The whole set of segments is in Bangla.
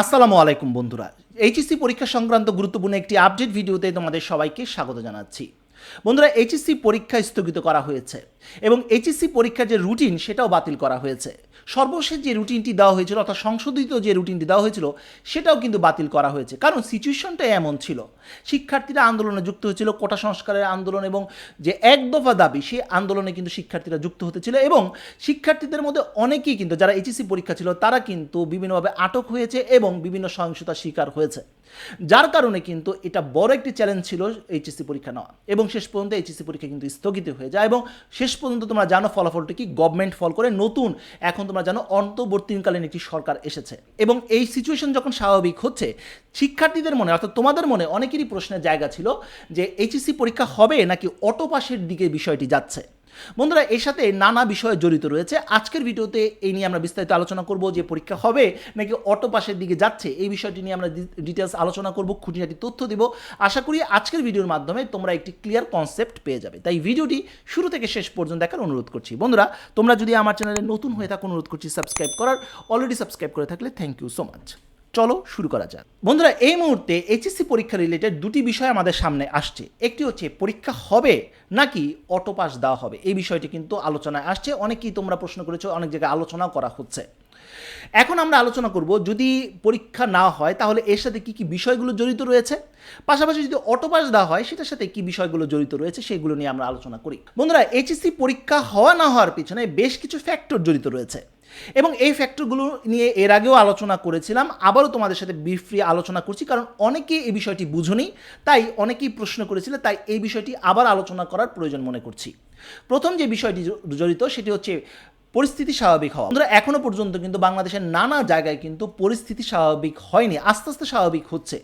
আসসালামু আলাইকুম বন্ধুরা। এইচএসসি পরীক্ষা সংক্রান্ত গুরুত্বপূর্ণ একটি আপডেট ভিডিওতে তোমাদের সবাইকে স্বাগত জানাচ্ছি। বন্ধুরা এইচএসসি পরীক্ষা স্থগিত করা হয়েছে এবং এইচএসসি পরীক্ষার যে রুটিন সেটাও বাতিল করা হয়েছে। সর্বশেষ যে রুটিনটি দেওয়া হয়েছিল, অর্থাৎ সংশোধিত যে রুটিনটি দেওয়া হয়েছিল, সেটাও কিন্তু বাতিল করা হয়েছে। কারণ সিচুয়েশনটা এমন ছিল। শিক্ষার্থীরা আন্দোলনে যুক্ত হয়েছিল, কোটা সংস্কারের আন্দোলন এবং যে এক দফা দাবি, সেই আন্দোলনে কিন্তু শিক্ষার্থীরা যুক্ত হতেছিল এবং শিক্ষার্থীদের মধ্যে অনেকেই কিন্তু, যারা এইচএসসি পরীক্ষা ছিল, তারা কিন্তু বিভিন্নভাবে আটক হয়েছে এবং বিভিন্ন সহিংসতার শিকার হয়েছে। যার কারণে কিন্তু এটা বড় একটি চ্যালেঞ্জ ছিল এইচএসসি পরীক্ষা নেওয়া। এবং শেষ পর্যন্ত এইচএসসি পরীক্ষা কিন্তু স্থগিত হয়ে যায় এবং শেষ পর্যন্ত তোমরা জানো ফলাফলটি কি? গভর্নমেন্ট ফল করে নতুন, এখন তোমরা জানো অন্তর্বর্তীকালীন একটি সরকার এসেছে। এবং এই সিচুয়েশন যখন স্বাভাবিক হচ্ছে, শিক্ষার্থীদের মনে, অর্থাৎ তোমাদের মনে অনেকেরই প্রশ্নের জায়গা ছিল যে, এইচএসসি পরীক্ষা হবে নাকি অটোপাসের দিকে বিষয়টি যাচ্ছে? বন্ধুরা, এর সাথে নানা বিষয় জড়িত রয়েছে। আজকের ভিডিওতে এই নিয়ে আমরা বিস্তারিত আলোচনা করব যে পরীক্ষা হবে নাকি অটো পাসের দিকে যাচ্ছে। এই বিষয়টি নিয়ে আমরা ডিটেলস আলোচনা করব, খুঁটিনাটি তথ্য দিব। আশা করি আজকের ভিডিওর মাধ্যমে তোমরা একটি ক্লিয়ার কনসেপ্ট পেয়ে যাবে। তাই ভিডিওটি শুরু থেকে শেষ পর্যন্ত দেখার অনুরোধ করছি। বন্ধুরা, তোমরা যদি আমার চ্যানেলে নতুন হয়ে থাকো, অনুরোধ করছি সাবস্ক্রাইব করার। অলরেডি সাবস্ক্রাইব করে থাকলে থ্যাংক ইউ সো মাচ চলো শুরু করা যাক। বন্ধুরা, এই মুহূর্তে এইচএসসি পরীক্ষা রিলেটেড দুটি বিষয় আমাদের সামনে আসছে। একটি হচ্ছে, পরীক্ষা হবে নাকি অটো পাস দেওয়া হবে? এই বিষয়টি কিন্তু আলোচনায় আসছে। অনেকেই তোমরা প্রশ্ন করেছ, অনেক জায়গায় আলোচনাও করা হচ্ছে। এখন আমরা আলোচনা করব, যদি পরীক্ষা না হয়, তাহলে এর সাথে কি কি বিষয়গুলো জড়িত রয়েছে? পাশাপাশি যদি অটো পাস দেওয়া হয়, সেটার সাথে কি বিষয়গুলো জড়িত রয়েছে, সেগুলো নিয়ে আমরা আলোচনা করি। বন্ধুরা, এইচএসসি পরীক্ষা হওয়া না হওয়ার পিছনে বেশ কিছু ফ্যাক্টর জড়িত রয়েছে। এবং এই ফ্যাক্টরগুলো নিয়ে এর আগেও আলোচনা করেছিলাম, আবারও তোমাদের সাথে বিফ্রি আলোচনা করছি, কারণ অনেকেই এই বিষয়টি বুঝুনি, তাই অনেকেই প্রশ্ন করেছিল, তাই এই বিষয়টি আবার আলোচনা করার প্রয়োজন মনে করছি। প্রথম যে বিষয়টি জড়িত সেটি হচ্ছে পরিস্থিতি স্বাভাবিক হওয়া। বন্ধুরা এখনও পর্যন্ত কিন্তু বাংলাদেশের নানা জায়গায় কিন্তু পরিস্থিতি স্বাভাবিক হয়নি, আস্তে আস্তে স্বাভাবিক হচ্ছে।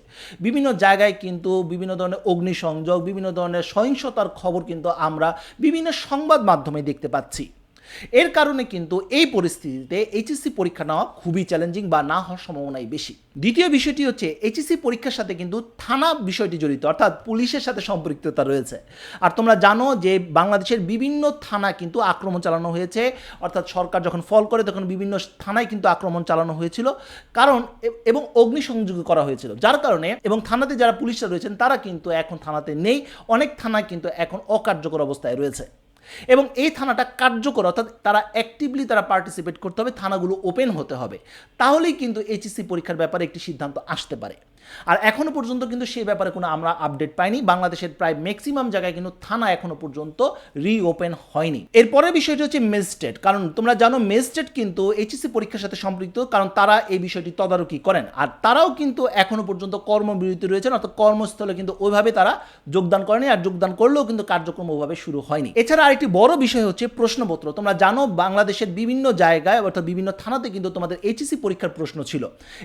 বিভিন্ন জায়গায় কিন্তু বিভিন্ন ধরনের অগ্নিসংযোগ, বিভিন্ন ধরনের সহিংসতার খবর কিন্তু আমরা বিভিন্ন সংবাদ মাধ্যমে দেখতে পাচ্ছি। এর কারণে কিন্তু এই পরিস্থিতিতে এইচএসসি পরীক্ষা নেওয়া খুবই চ্যালেঞ্জিং বা না হওয়ার সম্ভাবনাই বেশি। দ্বিতীয় বিষয়টি হচ্ছে এইচএসসি পরীক্ষার সাথে কিন্তু থানা বিষয়টি জড়িত, অর্থাৎ পুলিশের সাথে সম্পৃক্ততা রয়েছে। আর তোমরা জানো যে বাংলাদেশের বিভিন্ন থানা কিন্তু আক্রমণ চালানো হয়েছে, অর্থাৎ সরকার যখন ফল করে তখন বিভিন্ন থানায় কিন্তু আক্রমণ চালানো হয়েছিল। কারণ এবং অগ্নিসংযোগ করা হয়েছিল। যার কারণে এবং থানাতে যারা পুলিশরা রয়েছেন তারা কিন্তু এখন থানাতে নেই। অনেক থানায় কিন্তু এখন অকার্যকর অবস্থায় রয়েছে। এবং এই থানাটা কার্যকর, অর্থাৎ তারা অ্যাক্টিভলি তারা পার্টিসিপেট করতে হবে, থানাগুলো ওপেন হতে হবে। তাহলেই কিন্তু এইচএসসি পরীক্ষার ব্যাপারে একটি সিদ্ধান্ত আসতে পারে। আর এখনও পর্যন্ত কিন্তু সেই ব্যাপারে কোনো আমরা আপডেট পাইনি। বাংলাদেশের প্রায় ম্যাক্সিমাম জায়গায় কিন্তু থানা এখনও পর্যন্ত রিওপেন হয়নি। এরপরের বিষয়টি হচ্ছে মেজিস্ট্রেট কারণ তোমরা জানো মেজিস্ট্রেট কিন্তু এইচএসসি পরীক্ষার সাথে সম্পৃক্ত, কারণ তারা এই বিষয়টি তদারকি করেন। আর তারাও কিন্তু এখনও পর্যন্ত কর্মবিরতি রয়েছেন, অর্থাৎ কর্মস্থলে কিন্তু ওইভাবে তারা যোগদান করেনি আর যোগদান করলেও কিন্তু কার্যক্রম ওইভাবে শুরু হয়নি। এছাড়া আরেকটি বড় বিষয় হচ্ছে প্রশ্নপত্র। তোমরা জানো বাংলাদেশের বিভিন্ন জায়গায় অর্থাৎ বিভিন্ন থানাতে কিন্তু তোমাদের এইচএসসি পরীক্ষার প্রশ্ন ছিল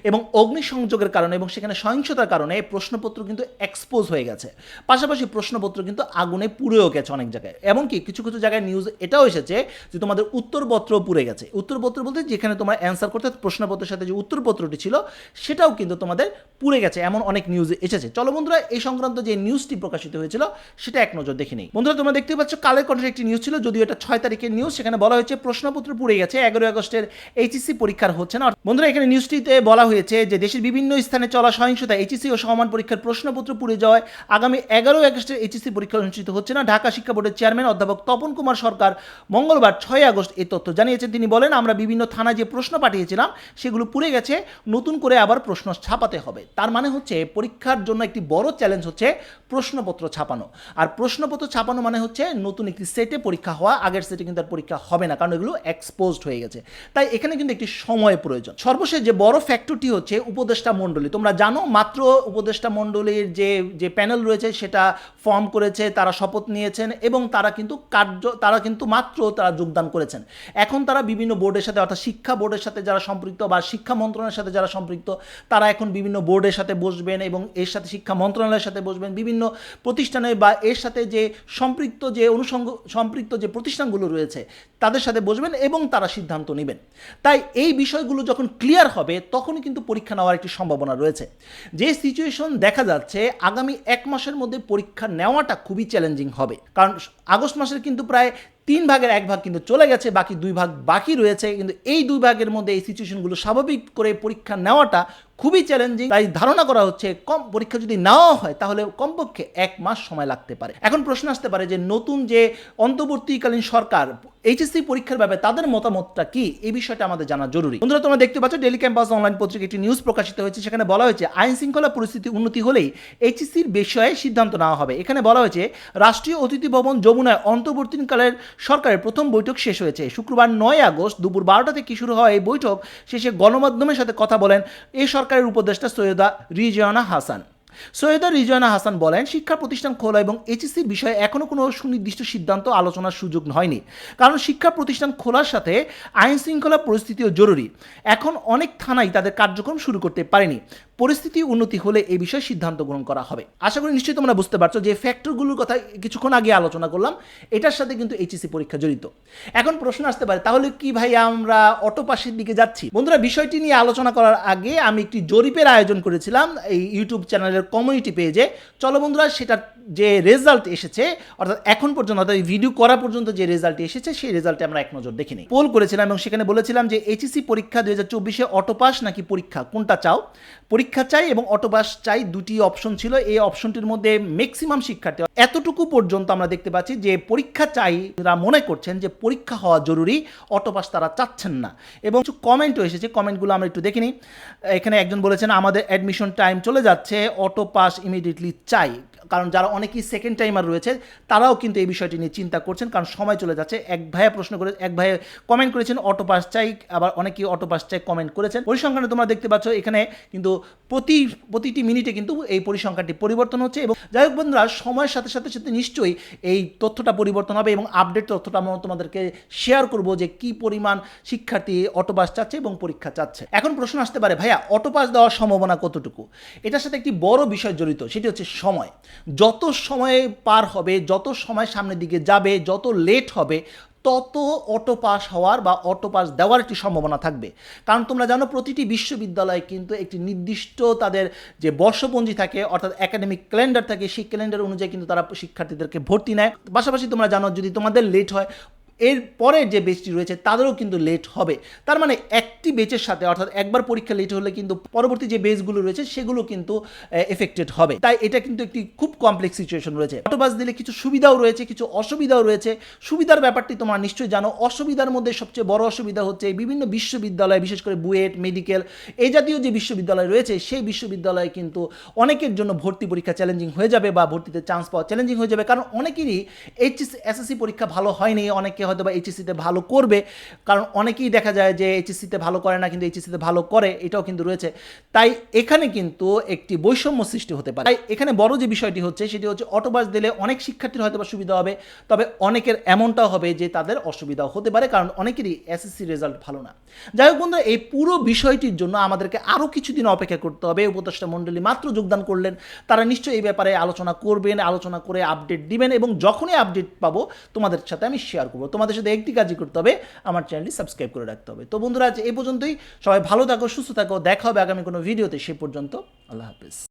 এবং অগ্নিসংযোগের কারণে এবং সেখানে সহিংসতার কারণে প্রশ্নপত্র কিন্তু এক্সপোজ হয়ে গেছে। পাশাপাশি প্রশ্নপত্র কিন্তু আগুনে পুড়েও গেছে অনেক জায়গায়। এমনকি কিছু কিছু জায়গায় নিউজ এটাও এসেছে যে তোমাদের উত্তরপত্র পুড়ে গেছে। উত্তরপত্র বলতে যেখানে তোমার অ্যান্সার করতে প্রশ্নপত্রের সাথে যে উত্তরপত্রটি ছিল, সেটাও কিন্তু তোমাদের পুড়ে গেছে, এমন অনেক নিউজ এসেছে। চলো বন্ধুরা, এই সংক্রান্ত যে নিউজটি প্রকাশিত হয়েছিল, সেটা এক নজর দেখে নেই। বন্ধুরা, তোমরা দেখতে পাচ্ছ, কালের কণ্ঠের একটি নিউজ ছিল, যদিও এটা ছয় তারিখের নিউজ সেখানে বলা হয়েছে প্রশ্নপত্র পুড়ে গেছে, এগারোই আগস্টের এইচএসসি পরীক্ষার হচ্ছে না। বন্ধুরা, এখানে নিউজটিতে বলা হয়েছে যে দেশের বিভিন্ন স্থানে চলা সহিংসতা এইচএসসি ও সমান পরীক্ষার প্রশ্নপত্র পুড়ে যাওয়ায় আগামী এগারোই আগস্টের এইচএসি পরীক্ষা অনুষ্ঠিত হচ্ছে না। ঢাকা শিক্ষা বোর্ডের চেয়ারম্যান অধ্যাপক তপন কুমার সরকার মঙ্গলবার ছয় আগস্ট এই তথ্য জানিয়েছেন। তিনি বলেন, আমরা বিভিন্ন থানায় যে প্রশ্ন পাঠিয়েছিলাম, সেগুলো পুড়ে গেছে, নতুন করে আবার প্রশ্ন ছাপাতে হবে। তার মানে হচ্ছে, পরীক্ষার জন্য একটি বড় চ্যালেঞ্জ হচ্ছে প্রশ্নপত্র ছাপানো। আর প্রশ্নপত্র ছাপানো মানে হচ্ছে নতুন একটি সেটে পরীক্ষা হওয়া। আগের সেটে কিন্তু আর পরীক্ষা হবে না, কারণ এগুলো এক্সপোজড হয়ে গেছে। তাই এখানে কিন্তু একটি সময় প্রয়োজন। সর্বশেষ যে বড় ফ্যাক্টরটি হচ্ছে, উপদেষ্টা মণ্ডলী, তোমরা জানো মাত্র উপদেষ্টা মণ্ডলীর যে যে প্যানেল রয়েছে সেটা ফর্ম করেছে, তারা শপথ নিয়েছেন এবং তারা কিন্তু কার্য, তারা কিন্তু মাত্র তারা যোগদান করেছেন। এখন তারা বিভিন্ন বোর্ডের সাথে, অর্থাৎ শিক্ষা বোর্ডের সাথে যারা সম্পৃক্ত বা শিক্ষা মন্ত্রণালয়ের সাথে যারা সম্পৃক্ত, তারা এখন বিভিন্ন বোর্ডের সাথে বসবেন এবং এর সাথে শিক্ষা মন্ত্রণালয়ের সাথে বসবেন। বিভিন্ন প্রতিষ্ঠানে বা এর সাথে যে সম্পৃক্ত, যে অনুষঙ্গ, সম্পৃক্ত যে প্রতিষ্ঠানগুলো রয়েছে, তাদের সাথে বসবেন এবং তারা সিদ্ধান্ত নেবেন। তাই এই বিষয়গুলো যখন ক্লিয়ার হবে, তখনই কিন্তু পরীক্ষা নেওয়ার একটি সম্ভাবনা রয়েছে। যে সিচুয়েশন দেখা যাচ্ছে, আগামী এক মাসের মধ্যে পরীক্ষা নেওয়াটা খুবই চ্যালেঞ্জিং হবে। কারণ আগস্ট মাসের কিন্তু প্রায় তিন ভাগের এক ভাগ কিন্তু চলে গেছে, বাকি দুই ভাগ বাকি রয়েছে। কিন্তু এই দুই ভাগের মধ্যে এই সিচুয়েশনগুলো স্বাভাবিক করে পরীক্ষা নেওয়াটা খুবই চ্যালেঞ্জিং তাই ধারণা করা হচ্ছে কম পরীক্ষা যদি নেওয়া হয়, তাহলে কমপক্ষে এক মাস সময় লাগতে পারে। এখন প্রশ্ন আসতে পারে যে নতুন যে অন্তর্বর্তীকালীন সরকার, এইচএসসি পরীক্ষার ব্যাপারে তাদের মতামতটা কি? এই বিষয়টা আমাদের জানা জরুরি। বন্ধুরা, তোমরা দেখতে পাচ্ছ ডেলি ক্যাম্পাস অনলাইন পত্রিকা একটি নিউজ প্রকাশিত হয়েছে। সেখানে বলা হয়েছে আইন শৃঙ্খলা পরিস্থিতি উন্নতি হলেই এইচএসসির বিষয়ে সিদ্ধান্ত নেওয়া হবে। এখানে বলা হয়েছে, রাষ্ট্রীয় অতিথি ভবন যমুনায় অন্তর্বর্তীকালের সরকারের প্রথম বৈঠক শেষ হয়েছে। শুক্রবার নয় আগস্ট দুপুর বারোটা থেকে শুরু হওয়া এই বৈঠক শেষে গণমাধ্যমের সাথে কথা বলেন এই সরকারের উপদেষ্টা সৈয়দা রিজিয়ানা হাসান। সৈয়দা রিজওয়ানা হাসান বলেন, শিক্ষা প্রতিষ্ঠান খোলা এবং এইচএসসির বিষয়ে এখনও কোনো সুনির্দিষ্ট সিদ্ধান্ত আলোচনার সুযোগ হয়নি। কারণ শিক্ষা প্রতিষ্ঠান খোলার সাথে আইন শৃঙ্খলা পরিস্থিতিও জরুরি। এখন অনেক থানাই তাদের কার্যক্রম শুরু করতে পারেনি। পরিস্থিতি উন্নতি হলে এই বিষয়ে সিদ্ধান্ত গ্রহণ করা হবে। আশা করি নিশ্চয়ই তোমরা বুঝতে পারছ যে ফ্যাক্টরগুলোর কথা কিছুক্ষণ আগে আলোচনা করলাম। এটার সাথে কিন্তু এইচএসসি পরীক্ষা জড়িত। এখন প্রশ্ন আসতে পারে, তাহলে কি ভাই আমরা অটো পাশের দিকে যাচ্ছি? বন্ধুরা, বিষয়টি নিয়ে আলোচনা করার আগে আমি একটি জরিপের আয়োজন করেছিলাম এই ইউটিউব চ্যানেলের কমিউনিটি পেজে চলো বন্ধুরা, সেটার যে রেজাল্ট এসেছে, অর্থাৎ এখন পর্যন্ত, অর্থাৎ ভিডিও করা পর্যন্ত যে রেজাল্ট এসেছে, সেই রেজাল্টে আমরা এক নজর দেখিনি পোল করেছিলাম এবং সেখানে বলেছিলাম যে এইচএসসি পরীক্ষা দুই হাজার চব্বিশে অটোপাস নাকি পরীক্ষা? কোনটা চাও? পরীক্ষা চাই এবং অটোবাস চাই দুটি অপশন ছিল। এই অপশনটির মধ্যে ম্যাক্সিমাম শিক্ষার্থী এতটুকু পর্যন্ত আমরা দেখতে পাচ্ছি যে পরীক্ষা চাই তারা মনে করছেন যে পরীক্ষা হওয়া জরুরি, অটোবাস তারা চাচ্ছেন না। এবং কিছু কমেন্টও এসেছে, কমেন্টগুলো আমরা একটু দেখিনি এখানে একজন বলেছেন, আমাদের অ্যাডমিশন টাইম চলে যাচ্ছে অটো পাস ইমিডিয়েটলি চাই। কারণ যারা অনেকেই সেকেন্ড টাইমার রয়েছে, তারাও কিন্তু এই বিষয়টি নিয়ে চিন্তা করছেন, কারণ সময় চলে যাচ্ছে। এক ভাইয়া প্রশ্ন করে, এক ভাইয়া কমেন্ট করেছেন অটো পাস চাই, আবার অনেকেই অটো পাস চাই কমেন্ট করেছেন। পরিসংখ্যানে তোমরা দেখতে পাচ্ছ, এখানে কিন্তু প্রতি, প্রতিটি মিনিটে কিন্তু এই পরিসংখ্যানটি পরিবর্তন হচ্ছে এবং যাই হোক বন্ধুরা, সময়ের সাথে সাথে সাথে নিশ্চয়ই এই তথ্যটা পরিবর্তন হবে এবং আপডেট তথ্যটা আমরা তোমাদেরকে শেয়ার করব যে কি পরিমাণ শিক্ষার্থী অটো পাস চাচ্ছে এবং পরীক্ষা চাচ্ছে। এখন প্রশ্ন আসতে পারে, ভাইয়া অটো পাস দেওয়ার সম্ভাবনা কতটুকু? এটার সাথে একটি বড় বিষয় জড়িত, সেটি হচ্ছে সময়। যত সময় পার হবে, যত সময় সামনের দিকে যাবে, যত লেট হবে, তত অটো পাস হওয়ার বা অটো পাস দেওয়ার একটি সম্ভাবনা থাকবে। কারণ তোমরা জানো প্রতিটি বিশ্ববিদ্যালয়ে কিন্তু একটি নির্দিষ্ট তাদের যে বর্ষপঞ্জি থাকে, অর্থাৎ একাডেমিক ক্যালেন্ডার থাকে, সেই ক্যালেন্ডার অনুযায়ী কিন্তু তারা শিক্ষার্থীদেরকে ভর্তি নেয়। পাশাপাশি তোমরা জানো যদি তোমাদের লেট হয় এর পরের যে বেচটি রয়েছে, তাদেরও কিন্তু লেট হবে। তার মানে একটি বেচের সাথে, অর্থাৎ একবার পরীক্ষা লেট হলে কিন্তু পরবর্তী যে বেচগুলো রয়েছে, সেগুলো কিন্তু এফেক্টেড হবে। তাই এটা কিন্তু একটি খুব কমপ্লেক্স সিচুয়েশন রয়েছে। অটোবাস দিলে কিছু সুবিধাও রয়েছে, কিছু অসুবিধাও রয়েছে। সুবিধার ব্যাপারটি তোমরা নিশ্চয়ই জানো। অসুবিধার মধ্যে সবচেয়ে বড় অসুবিধা হচ্ছে বিভিন্ন বিশ্ববিদ্যালয়, বিশেষ করে বুয়েট, মেডিকেল, এই জাতীয় যে বিশ্ববিদ্যালয় রয়েছে, সেই বিশ্ববিদ্যালয়ে কিন্তু অনেকের জন্য ভর্তি পরীক্ষা চ্যালেঞ্জিং হয়ে যাবে বা ভর্তিতে চান্স পাওয়া চ্যালেঞ্জিং হয়ে যাবে। কারণ অনেকেরই এইচএস এসএসসি পরীক্ষা ভালো হয়নি, অনেকে হয়তো বা এইচএসসিতে ভালো করবে। কারণ অনেকেই দেখা যায় যে এইচএসসিতে ভালো করে না, কিন্তু এইচএসসিতে ভালো করে, এটাও কিন্তু রয়েছে। তাই এখানে কিন্তু একটি বৈষম্য সৃষ্টি হতে পারে। তাই এখানে বড় যে বিষয়টি হচ্ছে, সেটি হচ্ছে অটোবাস দিলে অনেক শিক্ষার্থীর হয়তো বা সুবিধা হবে, তবে অনেকের এমনটাও হবে যে তাদের অসুবিধাও হতে পারে, কারণ অনেকেরই এসএসসি রেজাল্ট ভালো না। যাই হোক বন্ধুরা, এই পুরো বিষয়টির জন্য আমাদেরকে আরও কিছুদিন অপেক্ষা করতে হবে। উপদেষ্টা মণ্ডলী মাত্র যোগদান করলেন, তারা নিশ্চয়ই এই ব্যাপারে আলোচনা করবেন, আলোচনা করে আপডেট দিবেন এবং যখনই আপডেট পাবো, তোমাদের সাথে আমি শেয়ার করব। তোমাদের সাথে একটি কাজই করতে হবে, আমার চ্যানেলটি সাবস্ক্রাইব করে রাখতে হবে। তো বন্ধুরা, আজ এই পর্যন্তই। সবাই ভালো থাকো, সুস্থ থাকো, দেখা হবে আগামী কোনো ভিডিওতে সে পর্যন্ত। আল্লাহ হাফিজ।